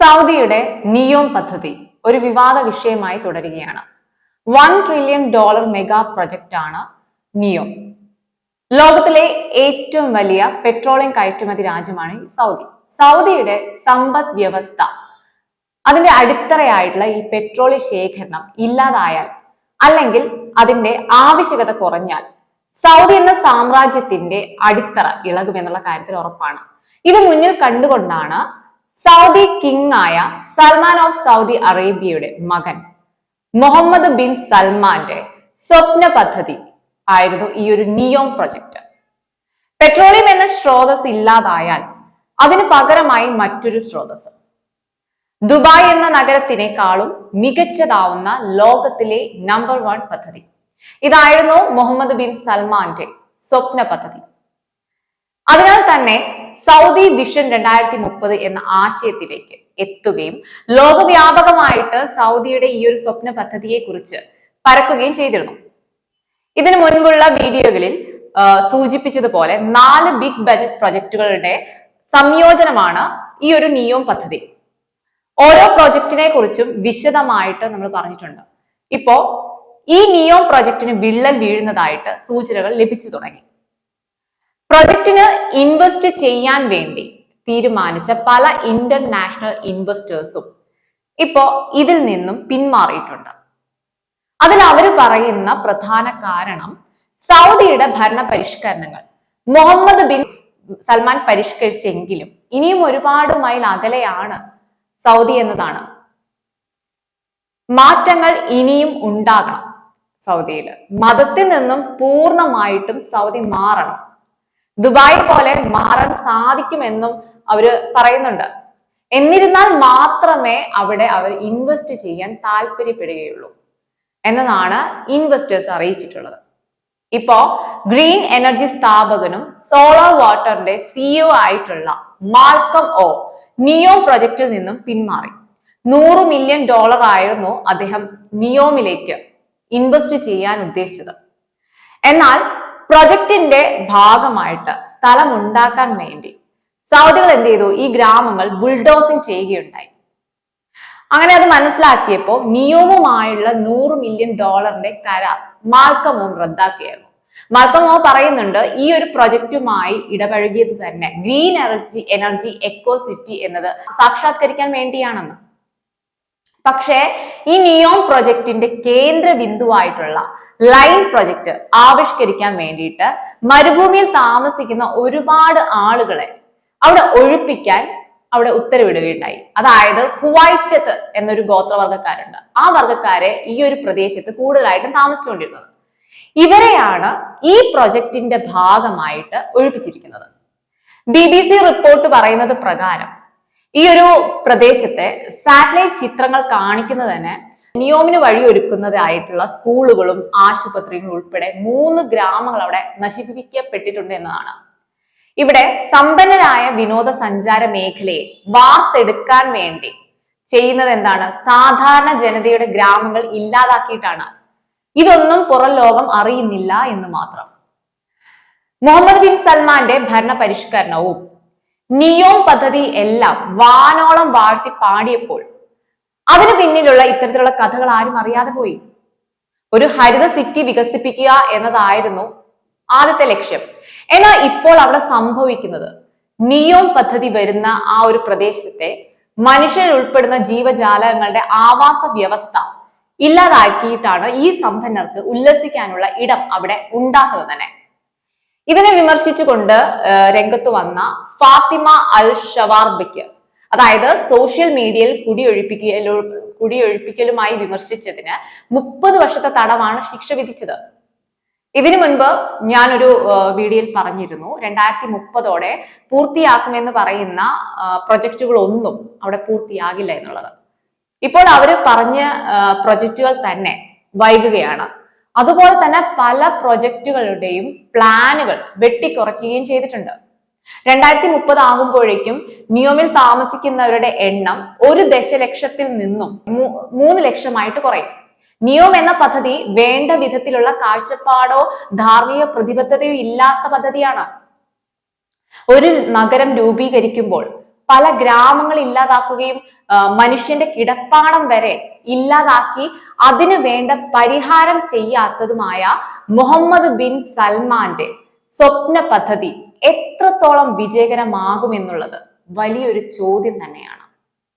സൗദിയുടെ നിയോം പദ്ധതി ഒരു വിവാദ വിഷയമായി തുടരുകയാണ്. One trillion dollar mega project ആണ് നിയോം ലോകത്തിലെ ഏറ്റവും വലിയ പെട്രോളിയം കയറ്റുമതി രാജ്യമാണ് സൗദി. സൗദിയുടെ സമ്പദ് വ്യവസ്ഥ അതിന്റെ അടിത്തറയായിട്ടുള്ള ഈ പെട്രോളിയ ശേഖരണം ഇല്ലാതായാൽ അല്ലെങ്കിൽ അതിന്റെ ആവശ്യകത കുറഞ്ഞാൽ സൗദി എന്ന സാമ്രാജ്യത്തിന്റെ അടിത്തറ ഇളകുമെന്നുള്ള കാര്യത്തിൽ ഉറപ്പാണ്. ഇത് മുന്നിൽ കണ്ടുകൊണ്ടാണ് സൗദി കിങ് ആയ സൽമാൻ ഓഫ് സൗദി അറേബ്യയുടെ മകൻ മുഹമ്മദ് ബിൻ സൽമാന്റെ സ്വപ്ന പദ്ധതി ആയിരുന്നു ഈ ഒരു നിയോം പ്രൊജക്ട്. പെട്രോളിയം എന്ന സ്രോതസ് ഇല്ലാതായാൽ അതിന് പകരമായി മറ്റൊരു സ്രോതസ് ദുബായ് എന്ന നഗരത്തിനേക്കാളും മികച്ചതാവുന്ന ലോകത്തിലെ നമ്പർ വൺ പദ്ധതി. ഇതായിരുന്നു മുഹമ്മദ് ബിൻ സൽമാന്റെ സ്വപ്ന പദ്ധതി. അതിനാൽ തന്നെ സൗദി വിഷൻ രണ്ടായിരത്തി മുപ്പത് എന്ന ആശയത്തിലേക്ക് എത്തുകയും ലോകവ്യാപകമായിട്ട് സൗദിയുടെ ഈ ഒരു സ്വപ്ന പദ്ധതിയെ കുറിച്ച് പരക്കുകയും ചെയ്തിരുന്നു. ഇതിനു മുൻപുള്ള വീഡിയോകളിൽ സൂചിപ്പിച്ചതുപോലെ നാല് ബിഗ് ബജറ്റ് പ്രൊജക്ടുകളുടെ സംയോജനമാണ് ഈ ഒരു നിയോം പദ്ധതി. ഓരോ പ്രൊജക്ടിനെ കുറിച്ചും വിശദമായിട്ട് നമ്മൾ പറഞ്ഞിട്ടുണ്ട്. ഇപ്പോ ഈ നിയോം പ്രൊജക്ടിന് വിള്ളൽ വീഴുന്നതായിട്ട് സൂചനകൾ ലഭിച്ചു തുടങ്ങി. പ്രൊജക്ടിന് ഇൻവെസ്റ്റ് ചെയ്യാൻ വേണ്ടി തീരുമാനിച്ച പല ഇന്റർനാഷണൽ ഇൻവെസ്റ്റേഴ്സും ഇപ്പോ ഇതിൽ നിന്നും പിന്മാറിയിട്ടുണ്ട്. അതിൽ അവർ പറയുന്ന പ്രധാന കാരണം സൗദിയുടെ ഭരണ പരിഷ്കരണങ്ങൾ. മുഹമ്മദ് ബിൻ സൽമാൻ പരിഷ്കരിച്ചെങ്കിലും ഇനിയും ഒരുപാട് മൈൽ അകലെയാണ് സൗദി എന്നതാണ്. മാറ്റങ്ങൾ ഇനിയും ഉണ്ടാകണം സൗദിയിൽ. മതത്തിൽ നിന്നും പൂർണമായിട്ടും സൗദി മാറണം. ദുബായ് പോലെ മാറാൻ സാധിക്കുമെന്നും അവർ പറയുന്നുണ്ട്. എന്നിരുന്നാൽ മാത്രമേ അവിടെ അവർ ഇൻവെസ്റ്റ് ചെയ്യാൻ താല്പര്യപ്പെടുകയുള്ളൂ എന്നതാണ് ഇൻവെസ്റ്റേഴ്സ് അറിയിച്ചിട്ടുള്ളത്. ഇപ്പോ ഗ്രീൻ എനർജി സ്ഥാപകനും സോളാർ വാട്ടറിന്റെ സിഇഒ ആയിട്ടുള്ള മാൽക്കം ഓ നിയോ പ്രൊജക്റ്റിൽ നിന്നും പിന്മാറി. നൂറ് മില്യൺ ഡോളർ ആയിരുന്നു അദ്ദേഹം നിയോമിലേക്ക് ഇൻവെസ്റ്റ് ചെയ്യാൻ ഉദ്ദേശിച്ചത്. എന്നാൽ പ്രൊജക്ടിന്റെ ഭാഗമായിട്ട് സ്ഥലം ഉണ്ടാക്കാൻ വേണ്ടി സൗദികൾ എന്ത് ചെയ്തു? ഈ ഗ്രാമങ്ങൾ ബുൾഡോസിങ് ചെയ്യുകയുണ്ടായി. അങ്ങനെ അത് മനസ്സിലാക്കിയപ്പോൾ നിയോമുമായുള്ള നൂറ് മില്യൺ ഡോളറിന്റെ കരാർ മാൽക്കമോ റദ്ദാക്കിയായിരുന്നു. മാർക്കമോ പറയുന്നുണ്ട് ഈ ഒരു പ്രൊജക്റ്റുമായി ഇടപഴകിയത് തന്നെ green energy energy eco city എന്നത് സാക്ഷാത്കരിക്കാൻ വേണ്ടിയാണെന്ന്. പക്ഷേ ഈ നിയോൺ പ്രൊജക്ടിന്റെ കേന്ദ്ര ബിന്ദുവായിട്ടുള്ള ലൈൻ പ്രൊജക്ട് ആവിഷ്കരിക്കാൻ വേണ്ടിയിട്ട് മരുഭൂമിയിൽ താമസിക്കുന്ന ഒരുപാട് ആളുകളെ അവിടെ ഒഴിപ്പിക്കാൻ അവിടെ ഉത്തരവിടുകയുണ്ടായി. അതായത് കുവൈറ്റത്ത് എന്നൊരു ഗോത്രവർഗക്കാരുണ്ട് ആ വർഗക്കാരെ ഈ ഒരു പ്രദേശത്ത് കൂടുതലായിട്ടും താമസിച്ചുകൊണ്ടിരുന്നത്. ഇവരെയാണ് ഈ പ്രൊജക്ടിന്റെ ഭാഗമായിട്ട് ഒഴിപ്പിച്ചിരിക്കുന്നത്. ബി ബി സി റിപ്പോർട്ട് പറയുന്നത് പ്രകാരം ഈ ഒരു പ്രദേശത്തെ സാറ്റലൈറ്റ് ചിത്രങ്ങൾ കാണിക്കുന്നത് തന്നെ നിയോമിന് വഴിയൊരുക്കുന്നതായിട്ടുള്ള സ്കൂളുകളും ആശുപത്രികളും ഉൾപ്പെടെ മൂന്ന് ഗ്രാമങ്ങൾ അവിടെ നശിപ്പിക്കപ്പെട്ടിട്ടുണ്ട് എന്നതാണ്. ഇവിടെ സമ്പന്നരായ വിനോദസഞ്ചാര മേഖലയെ വാർത്തെടുക്കാൻ വേണ്ടി ചെയ്യുന്നത് എന്താണ്? സാധാരണ ജനതയുടെ ഗ്രാമങ്ങൾ ഇല്ലാതാക്കിയിട്ടാണ്. ഇതൊന്നും പുറം ലോകം അറിയുന്നില്ല എന്ന് മാത്രം. മുഹമ്മദ് ബിൻ സൽമാന്റെ ഭരണ പരിഷ്കരണവും നിയോം പദ്ധതി എല്ലാം വാനോളം വാഴ്ത്തി പാടിയപ്പോൾ അതിനു പിന്നിലുള്ള ഇത്തരത്തിലുള്ള കഥകൾ ആരും അറിയാതെ പോയി. ഒരു ഹരിത സിറ്റി വികസിപ്പിക്കുക എന്നതായിരുന്നു ആദ്യത്തെ ലക്ഷ്യം. എന്നാൽ ഇപ്പോൾ അവിടെ സംഭവിക്കുന്നത് നിയോം പദ്ധതി വരുന്ന ആ ഒരു പ്രദേശത്തെ മനുഷ്യർ ഉൾപ്പെടുന്ന ജീവജാലങ്ങളുടെ ആവാസ വ്യവസ്ഥ ഇല്ലാതാക്കിയിട്ടാണ് ഈ സമ്പന്നർക്ക് ഉല്ലസിക്കാനുള്ള ഇടം അവിടെ ഉണ്ടാക്കുന്നത് തന്നെ. ഇതിനെ വിമർശിച്ചുകൊണ്ട് രംഗത്ത് വന്ന ഫാത്തിമ അൽ ഷവാർബിക്ക് അതായത് സോഷ്യൽ മീഡിയയിൽ കുടിയൊഴിപ്പിക്കലോ കുടിയൊഴിപ്പിക്കലുമായി വിമർശിച്ചതിന് മുപ്പത് വർഷത്തെ തടവാണ് ശിക്ഷ വിധിച്ചത്. ഇതിനു മുൻപ് ഞാനൊരു വീഡിയോയിൽ പറഞ്ഞിരുന്നു രണ്ടായിരത്തി മുപ്പതോടെ പൂർത്തിയാക്കുമെന്ന് പറയുന്ന പ്രൊജക്റ്റുകളൊന്നും അവിടെ പൂർത്തിയാകില്ല എന്നുള്ളത്. ഇപ്പോൾ അവർ പറഞ്ഞ പ്രൊജക്റ്റുകൾ തന്നെ വൈകുകയാണ്. അതുപോലെ തന്നെ പല പ്രൊജക്റ്റുകളുടെയും പ്ലാനുകൾ വെട്ടിക്കുറയ്ക്കുകയും ചെയ്തിട്ടുണ്ട്. രണ്ടായിരത്തി മുപ്പത് ആകുമ്പോഴേക്കും നിയോമിൽ താമസിക്കുന്നവരുടെ എണ്ണം ഒരു ദശലക്ഷത്തിൽ നിന്നും മൂന്ന് ലക്ഷമായിട്ട് കുറയും. നിയോം എന്ന പദ്ധതി വേണ്ട വിധത്തിലുള്ള കാഴ്ചപ്പാടോ ധാർമ്മിക പ്രതിബദ്ധതയോ ഇല്ലാത്ത പദ്ധതിയാണ്. ഒരു നഗരം രൂപീകരിക്കുമ്പോൾ പല ഗ്രാമങ്ങൾ ഇല്ലാതാക്കുകയും മനുഷ്യന്റെ കിടപ്പാടം വരെ ഇല്ലാതാക്കി അതിനു വേണ്ട പരിഹാരം ചെയ്യാത്തതുമായ മുഹമ്മദ് ബിൻ സൽമാന്റെ സ്വപ്ന പദ്ധതി എത്രത്തോളം വിജയകരമാകുമെന്നുള്ളത് വലിയൊരു ചോദ്യം തന്നെയാണ്.